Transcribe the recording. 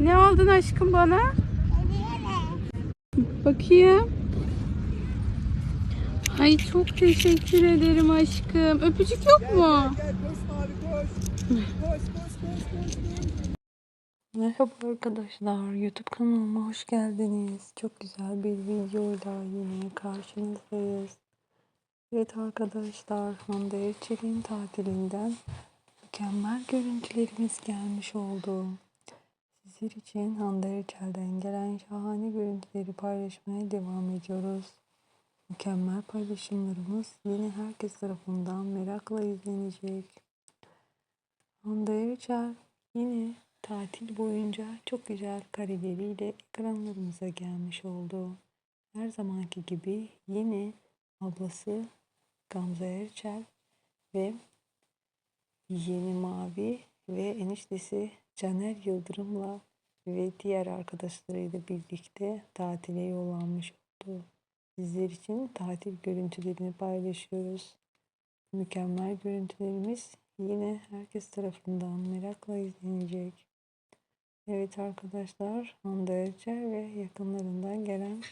Ne aldın aşkım bana? Bakayım. Ay çok teşekkür ederim aşkım. Öpücük yok mu? Merhaba arkadaşlar, YouTube kanalıma hoş geldiniz. Çok güzel bir videoyla yine karşınızdayız. Evet arkadaşlar, Hande Erçel'in tatilinden mükemmel görüntülerimiz gelmiş oldu. Sizler için Hande Erçel'den gelen şahane görüntüleri paylaşmaya devam ediyoruz. Mükemmel paylaşımlarımız yine herkes tarafından merakla izlenecek. Hande Erçel yine tatil boyunca çok güzel kareleriyle ekranlarımıza gelmiş oldu. Her zamanki gibi yine ablası Gamze Erçel ve yeğeni Mavi ve eniştesi Caner Yıldırım'la ve diğer arkadaşlarıyla birlikte tatile yollanmış oldu. Sizler için tatil görüntülerini paylaşıyoruz. Mükemmel görüntülerimiz yine herkes tarafından merakla izlenecek. Evet arkadaşlar, Hande ve yakınlarından gelen